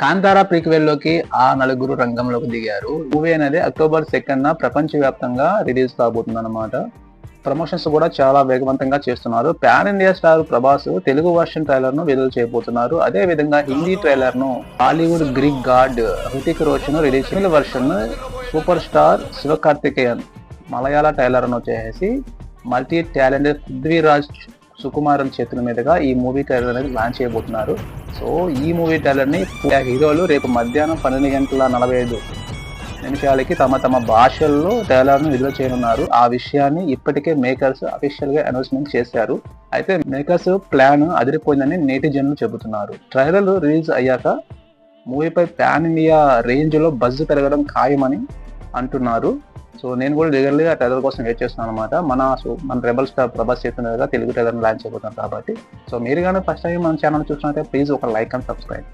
కాంతారా ప్రీక్వెల్లోకి ఆ నలుగురు రంగంలోకి దిగారు. మూవీ అనేది అక్టోబర్ సెకండ్ ప్రపంచవ్యాప్తంగా ప్రపంచ వ్యాప్తంగా రిలీజ్ కాబోతుంది అనమాట ప్రమోషన్స్ కూడా చాలా వేగవంతంగా చేస్తున్నారు. Pan India star Prabhas Telugu version ట్రైలర్ను విడుదల చేయబోతున్నారు. అదే విధంగా Hindi ట్రైలర్ను Hollywood Greek god Hrithik Roshan release Tamil version super star Sivakarthikeyan Malayalam ట్రైలర్ను వచ్చేసి మల్టీ టాలెంటెడ్ పృథ్వీరాజ్ సుకుమారన్ చేతుల మీదుగా ఈ మూవీ ట్రైలర్ అనేది లాంచ్ చేయబోతున్నారు. సో ఈ మూవీ టైలర్ని హీరోలు రేపు మధ్యాహ్నం పన్నెండు గంటల నలభై ఐదు నిమిషాలకి తమ తమ భాషల్లో ట్రైలర్ విడుదల చేయనున్నారు. ఆ విషయాన్ని ఇప్పటికే మేకర్స్ అఫీషియల్గా అనౌన్స్మెంట్ చేశారు. అయితే మేకర్స్ ప్లాన్ అదిరిపోయిందని నేటిజన్లు చెబుతున్నారు. ట్రైలర్ రిలీజ్ అయ్యాక మూవీపై ప్యాన్ ఇండియా రేంజ్లో బజ్ పెరగడం ఖాయమని అంటున్నారు. సో నేను కూడా రెగ్యులర్గా టెదర్ ట్రైలర్ కోసం వెయిట్ చేస్తున్నాను అనమాట మన సో మన రెబల్ స్టార్ ప్రభాస్ చేతున్నదిగా తెలుగు ట్రైలర్ లాంచ్ అయిపోతున్నాం కాబట్టి. సో మీరు కానీ ఫస్ట్ టైం మన ఛానల్ చూసినట్టే ప్లీజ్ ఒక లైక్ అండ్ సబ్స్క్రైబ్